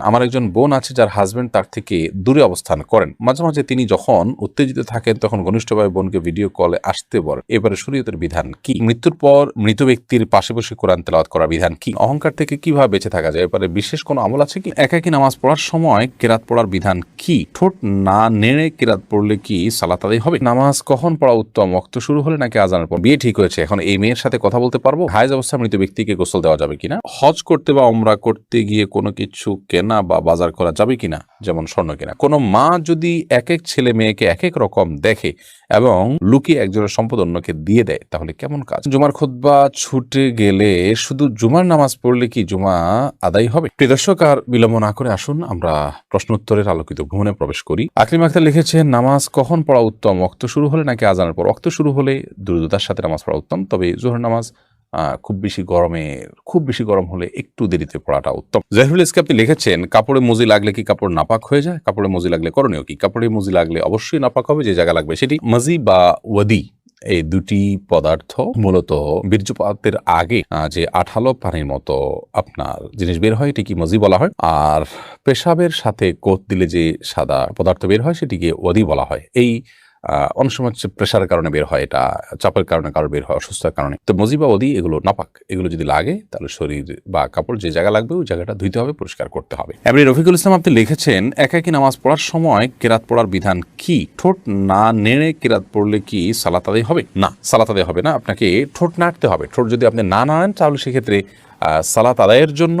আমার একজন বোন আছে যার হাজবেন্ড তার থেকে দূরে অবস্থান করেন। মাঝে মাঝে তিনি যখন উত্তেজিত থাকেন, তখন ঘনিষ্ঠভাবে বোনকে ভিডিও কলে আসতে বলেন। এবারে শরীয়তের বিধান কি? মৃত্যুর পর মৃত ব্যক্তির পাশে বসে কোরআন তেলাওয়াত করার বিধান কি? অহংকার থেকে কীভাবে বেঁচে থাকা যায়? এবারে বিশেষ কোনো আমল আছে কি? একাকি নামাজ পড়ার সময় কেরাত পড়ার বিধান কি? ঠোঁট না নেড়ে কেরাত পড়লে কি সালাত আদায় হবে? নামাজ কখন পড়া উত্তম? অক্ত শুরু হলে নাকি আজানের পর? বিয়ে ঠিক হয়েছে, এখন এই মেয়ের সাথে কথা বলতে পারব? হাইজ অবস্থা মৃত ব্যক্তিকে গোসল দেওয়া যাবে কিনা? হজ করতে বা ওমরা করতে গিয়ে কোনো কিছু কেনা বা বাজার করা যাবে কিনা, যেমন স্বর্ণ কেনা। কোনো মা যদি এক এক ছেলে মেয়েকে এক এক রকম দেখে এবং লুকিয়ে একজনের সম্পদ অন্যকে দিয়ে দেয়, তাহলে কেমন কাজ? জুমার খুদ্া ছুটে গেলে শুধু জুমার নামাজ পড়লে কি জুমা আদায় হবে? প্রিয় দর্শক, আর বিলম্ব না করে আসুন, আমরা প্রশ্নোত্তরের আলোকিত ভ্রমণে প্রবেশ করি। আকলিম আক্তার লিখেছেন, নামাজ কখন পড়া উত্তম? অক্ত শুরু হলে নাকি আজানের পর? অক্ত শুরু হলে দ্রুততার সাথে নামাজ পড়া উত্তম, তবে জোহর নামাজ খুব বেশি গরমে, খুব বেশি গরম হলে একটু দেরিতে পড়াটা উত্তম। জাহিরুল ইসকে আপনি লিখেছেন, কাপড়ে মুজি লাগলে কি কাপড় নাপাক হয়ে যায়? কাপড়ে মুজি লাগলে করণীয় কি? কাপড়ে মুজি লাগলে অবশ্যই নাপাক হবে, যে জায়গা লাগবে সেটি। মজি বা ওয়াদি, এই দুটি পদার্থ মূলত বীর্যপাতের আগে যে আঠালো পানির মতো আপনার জিনিস বের হয়, এটিকে মজি বলা হয়। আর পেশাবের সাথে কোত দিলে যে সাদা পদার্থ বের হয়, সেটিকে ওয়াদি বলা হয়। এই অনেক সময় হচ্ছে প্রেশারের কারণে বের হয় এটা, চাপের কারণে কারও বের হয়, অসুস্থতার কারণে। তো মজি বা ওদি এগুলো নাপাক। এগুলো যদি লাগে, তাহলে শরীর বা কাপড় যে জায়গা লাগবে, ওই জায়গাটা ধুইতে হবে, পরিষ্কার করতে হবে। এমনি রফিকুল ইসলাম, আপনি লিখেছেন, একাকি নামাজ পড়ার সময় কেরাত পড়ার বিধান কি? ঠোঁট না নেড়ে কেরাত পড়লে কি সালাত আদায় হবে? না, সালাত আদায় হবে না। আপনাকে ঠোঁট নাড়তে হবে। ঠোঁট যদি আপনি না নাড়েন, তাহলে সেক্ষেত্রে সালাত আদায়ের জন্য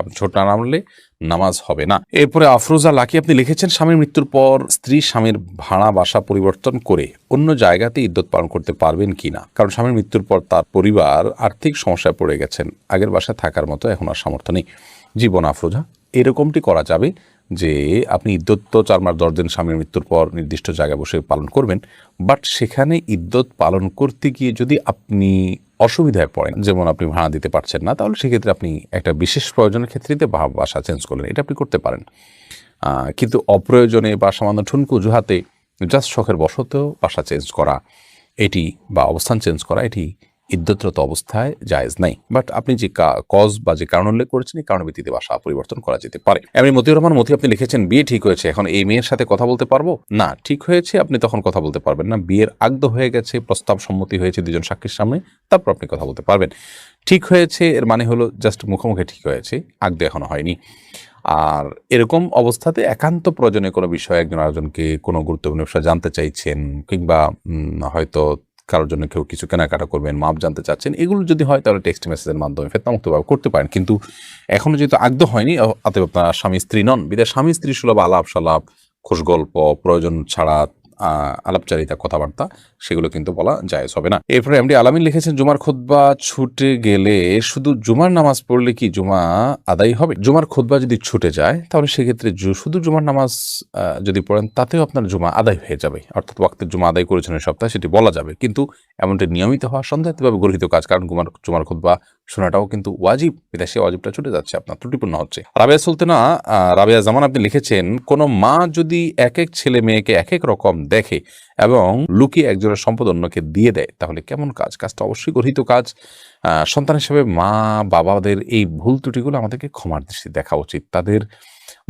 আপনি ছোট না নামলে নামাজ হবে না। এরপরে আফরোজা লাকি, আপনি লিখেছেন, স্বামীর মৃত্যুর পর স্ত্রী স্বামীর ভাড়া বাসা পরিবর্তন করে অন্য জায়গাতে ইদ্যত পালন করতে পারবেন কি না? কারণ স্বামীর মৃত্যুর পর তার পরিবার আর্থিক সমস্যায় পড়ে গেছেন। আগের বাসায় থাকার মতো এখন আর সামর্থ্য নেই। জীবন আফরোজা, এরকমটি করা যাবে যে আপনি ইদ্যত তো চার মাস দশ দিন স্বামীর মৃত্যুর পর নির্দিষ্ট জায়গায় বসে পালন করবেন, বাট সেখানে ইদ্যত পালন করতে গিয়ে যদি আপনি অসুবিধায় পড়েন। যেমন আপনি ভাড়া দিতে পারছেন না, তাহলে সেক্ষেত্রে আপনি একটা বিশেষ প্রয়োজনের ক্ষেত্রে বা বাসা চেঞ্জ করলেন। এটা আপনি করতে পারেন। কিন্তু অপ্রয়োজনে বা সামান্য ঠুনকু জুহাতে জাস্ট শখের বশতেও বাসা চেঞ্জ করা, এটি বা অবস্থান চেঞ্জ করা, এটি ইদ্যতরত অবস্থায় জায়েজ নাই। বাট আপনি যে কজ বা যে কারণ উল্লেখ করেছেন, এই কারণের ভিত্তিতে বাসা পরিবর্তন করা যেতে পারে। এমনি মতিউর রহমান মতি, আপনি লিখেছেন, বিয়ে ঠিক হয়েছে, এখন এই মেয়ের সাথে কথা বলতে পারব? না, ঠিক হয়েছে, আপনি তখন কথা বলতে পারবেন না। বিয়ের আগদ হয়ে গেছে, প্রস্তাব সম্মতি হয়েছে দুজন সাক্ষীর সামনে, তারপর আপনি কথা বলতে পারবেন। ঠিক হয়েছে, এর মানে হলো জাস্ট মুখোমুখি ঠিক হয়েছে আগদ এখনও হয়নি। আর এরকম অবস্থাতে একান্ত প্রয়োজনে কোনো বিষয়ে একজন আরেকজনকে কোনো গুরুত্বপূর্ণ বিষয় জানতে চাইছেন, কিংবা হয়তো কারোর জন্য কেউ কিছু কেনাকাটা করবেন, মাপ জানতে চাচ্ছেন, এগুলো যদি হয় তাহলে টেক্সট মেসেজের মাধ্যমে ফেতনামুক্তভাবে করতে পারেন। কিন্তু এখনও যেহেতু আগ্রহ হয়নি অতএব আপনার স্বামী, স্ত্রী নন। বিদায় স্বামী, স্ত্রী সুলভ আলাপ সালাপ খোশ গল্প প্রয়োজন ছাড়া আলাপচারিতা, কথাবার্তা সেগুলো কিন্তু বলা জায়েজ হবে না। এরপরে এমডি আলামিন লিখেছেন, জুমার খুতবা ছুটে গেলে শুধু জুমার নামাজ পড়লে কি জুমা আদায় হবে? জুমার খুতবা যদি ছুটে যায়, তাহলে সেক্ষেত্রে শুধু জুমার নামাজ যদি পড়েন, তাতেও আপনার জুমা আদায় হয়ে যাবে। অর্থাৎ ওয়াক্তের জুমা আদায় করেছেন এই সপ্তাহে সেটি বলা যাবে। কিন্তু এমনটি নিয়মিত হওয়া সন্দেহিতভাবে গরহিত কাজ, কারণ জুমার জুমার খুতবা শোনাটাও কিন্তু ওয়াজিব। বিদেশে ওয়াজিবটা ছুটে যাচ্ছে, আপনার ত্রুটিপূর্ণ হচ্ছে। রাবেয়া সুলতানা রাবেয়া জামান আপনি লিখেছেন, কোনো মা যদি এক এক ছেলে মেয়েকে এক এক রকম দেখে এবং লুকিয়ে একজনের সম্পদ অন্যকে দিয়ে দেয়, তাহলে কেমন কাজ? কাজটা অবশ্যই গর্হিত কাজ। সন্তান হিসেবে মা, বাবাদের এই ভুল ত্রুটিগুলো আমাদেরকে ক্ষমার দৃষ্টি দেখা উচিত। তাদের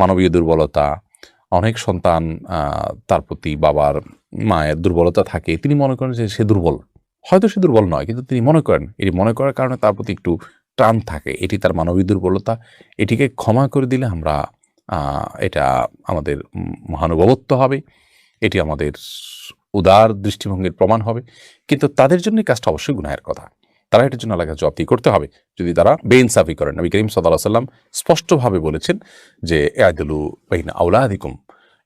মানবীয় দুর্বলতা, অনেক সন্তান তার প্রতি বাবার মায়ের দুর্বলতা থাকে, তিনি মনে করেন যে সে দুর্বল। হয়তো সে দুর্বল নয়, কিন্তু তিনি মনে করেন, এটি মনে করার কারণে তার প্রতি একটু টান থাকে। এটি তার মানবীয় দুর্বলতা। এটিকে ক্ষমা করে দিলে আমরা এটা আমাদের মহানুভবত্ব হবে। এটি আমাদের উদার দৃষ্টিভঙ্গির প্রমাণ হবে। কিন্তু তাদের জন্য কাজটা অবশ্যই গুনায়ের কথা। তারা এটার জন্য আলাদা জবাবদি করতে হবে? যদি তারা বেইনসাফি করেন, নবী করিম সাল্লাহ সাল্লাম স্পষ্টভাবে বলেছেন যে এআদুলু বাইনা আউলাদিকুম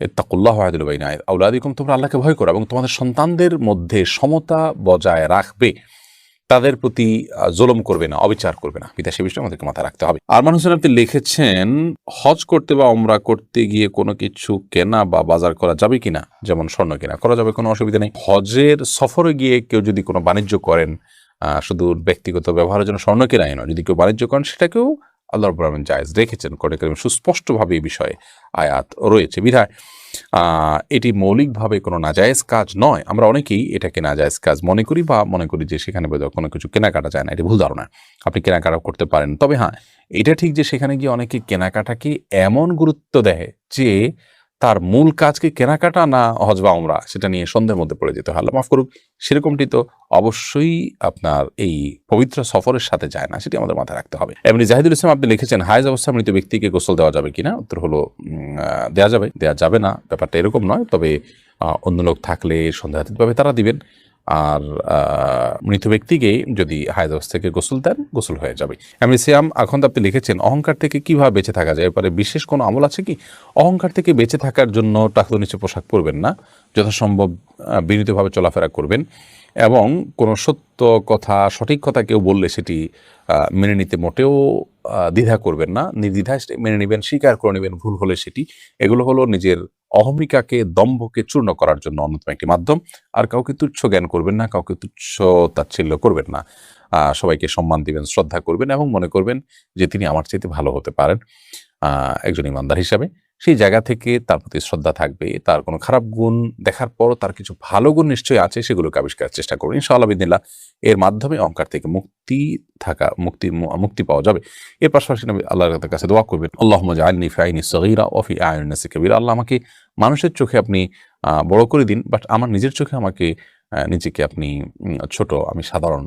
এত্তাকুল্লাহ আদুলু বাইনা আউলাদিকুম তোমরা আল্লাহকে ভয় করো এবং তোমাদের সন্তানদের মধ্যে সমতা বজায় রাখবে। তাদের প্রতি জুলুম করবে না, অবিচার করবে না। বিদেশি বিষয়ে আমাদেরকে মাথায় রাখতে হবে। আরমান হোসেন, আপনি লিখেছেন, হজ করতে বা অমরা করতে গিয়ে কোনো কিছু কেনা বা বাজার করা যাবে কিনা? যেমন স্বর্ণ কেনা, করা যাবে, কোনো অসুবিধা নেই। হজের সফরে গিয়ে কেউ যদি কোনো বাণিজ্য করেন শুধু ব্যক্তিগত ব্যবহারের জন্য স্বর্ণ কেনাই নয়, যদি কেউ বাণিজ্য করেন, সেটাকেও আল্লাহ রব্বুল আলমিন জায়েজ রেখেছেন। কোরআন করিম সুস্পষ্টভাবে এই বিষয়ে আয়াত রয়েছে। বিধায় এটি মৌলিকভাবে কোনো নাজায়েজ কাজ নয়। আমরা অনেকেই এটাকে নাজায়েজ কাজ মনে করি বা মনে করি যে সেখানে বোধহয় কোনো কিছু কেনাকাটা যায় না। এটি ভুল ধারণা। আপনি কেনাকাটা করতে পারেন। তবে হ্যাঁ এটা ঠিক যে সেখানে গিয়ে অনেকে কেনাকাটাকে এমন গুরুত্ব দেয় যে তার মূল কাজকে কেনাকাটা না হজ বা ওমরা সেটা নিয়ে সন্দেহের মধ্যে পড়ে যেতে হয়। আল্লাহ মাফ করুক, সেরকমটি তো অবশ্যই আপনার এই পবিত্র সফরের সাথে যায় না, সেটি আমাদের মাথায় রাখতে হবে। এমনি জাহিদুল ইসলাম আপনি লিখেছেন, হায়জ অবস্থা মৃত ব্যক্তিকে গোসল দেওয়া যাবে কিনা? উত্তর হলো দেওয়া যাবে দেওয়া যাবে না, ব্যাপারটা এরকম নয়। তবে অন্য লোক থাকলে সন্দেহাতীতভাবে তারা দিবেন। আর মৃত ব্যক্তিকে যদি হায়দ অবস্থা থেকে গোসল দেন, গোসল হয়ে যাবে। এমনি সিয়াম, এখন আপনি লিখেছেন, অহংকার থেকে কীভাবে বেঁচে থাকা যায়? এরপরে বিশেষ কোনো আমল আছে কি? অহংকার থেকে বেঁচে থাকার জন্য টাকতো নিচে পোশাক পরবেন না। যথাসম্ভব বিনীতভাবে চলাফেরা করবেন। এবং কোনো সত্য কথা, সঠিক কথা কেউ বললে সেটি মেনে নিতে মোটেও দ্বিধা করবেন না। নির্দ্বিধায় মেনে নেবেন, স্বীকার করে নেবেন, ভুল হলে সেটি। এগুলো হলো নিজের অহমিকাকে দম্ভকে চূর্ণ করার জন্য অন্যতম একটি মাধ্যম। আর কাউকে তুচ্ছ জ্ঞান করবেন না, কাউকে তুচ্ছ তাচ্ছিল্য করবেন না। সবাইকে সম্মান দিবেন, শ্রদ্ধা করবেন এবং মনে করবেন যে তিনি আমার চাইতে ভালো হতে পারেন। একজন ইমানদার হিসাবে। সেই জায়গা থেকে তার প্রতি শ্রদ্ধা থাকবে, তার কোনো খারাপ গুণ দেখার পরও তার কিছু ভালো গুণ নিশ্চয়ই আছে, সেগুলোকে আবিষ্কারের চেষ্টা করবেন ইনশাআল্লাহ বিদিল্লা এর মাধ্যমে অহংকার থেকে মুক্তি থাকা, মুক্তি মুক্তি পাওয়া যাবে। এর পাশাপাশি নবী আল্লাহর কাছে দোয়া করবেন আল্লাহ আইনি অফি ওফি আয়নাসি কবিরা। আল্লাহ আমাকে মানুষের চোখে আপনি বড় করে দিন, বাট আমার নিজের চোখে আমাকে নিজেকে আপনি ছোট, আমি সাধারণ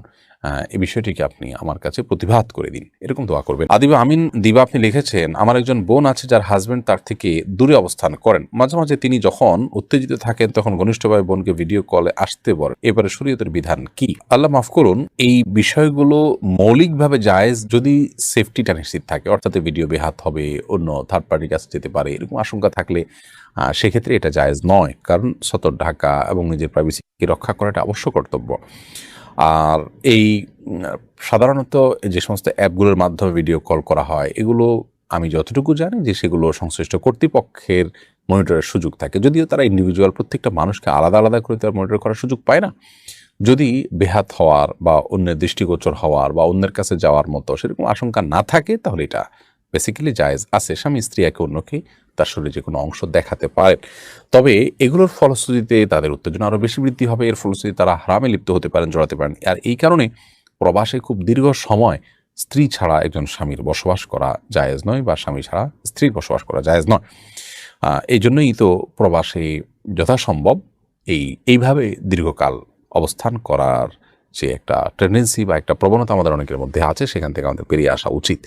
এই বিষয়টিকে আপনি আমার কাছে প্রতিভাত করে দিন। এরকম দোয়া করবেন। আদিবা আমিন দিবা আপনি লিখেছেন, আমার একজন বোন আছে যার হাজবেন্ড তার থেকে দূরে অবস্থান করেন। মাঝে মাঝে তিনি যখন উত্তেজিত থাকেন, তখন ঘনিষ্ঠভাবে বোনকে ভিডিও কলে আসতে বলেন। এবারে শরীয়তের বিধান কি? আল্লাহ মাফ করুন, এই বিষয়গুলো মৌলিকভাবে জায়েজ যদি সেফটিটা নিশ্চিত থাকে। অর্থাৎ ভিডিও বেহাত হবে, অন্য থার্ড পার্টির কাছে যেতে পারে, এরকম আশঙ্কা থাকলে সেক্ষেত্রে এটা জায়েজ নয়। কারণ সতর ঢাকা এবং নিজের প্রাইভেসিকে রক্ষা করাটা অবশ্য কর্তব্য। আর এই সাধারণত যে সমস্ত অ্যাপগুলোর মাধ্যমে ভিডিও কল করা হয়, এগুলো আমি যতটুকু জানি যে সেগুলো সংশ্লিষ্ট কর্তৃপক্ষের মনিটরের সুযোগ থাকে। যদিও তারা ইন্ডিভিজুয়াল প্রত্যেকটা মানুষকে আলাদা আলাদা করে তারা মনিটর করার সুযোগ পায় না। যদি বেহাত হওয়ার বা অন্যের দৃষ্টিগোচর হওয়ার বা অন্যের কাছে যাওয়ার মতো সেরকম আশঙ্কা না থাকে, তাহলে এটা বেসিক্যালি জায়েজ আছে। স্বামী স্ত্রী একে অন্যকে তার শরীরে যে কোনো অংশ দেখাতে পারেন। তবে এগুলোর ফলশ্রুতিতে তাদের উত্তেজনা আরও বেশি বৃদ্ধি হবে। এর ফলশ্রুতিতে তারা হারামে লিপ্ত হতে পারেন, জড়াতে পারেন। আর এই কারণে প্রবাসে খুব দীর্ঘ সময় স্ত্রী ছাড়া একজন স্বামীর বসবাস করা জায়েজ নয় বা স্বামী ছাড়া স্ত্রীর বসবাস করা জায়েজ নয়। এই জন্যই তো প্রবাসে যথাসম্ভব এই, এইভাবে দীর্ঘকাল অবস্থান করার যে একটা টেন্ডেন্সি বা একটা প্রবণতা আমাদের অনেকের মধ্যে আছে, সেখান থেকে আমাদের বেরিয়ে আসা উচিত।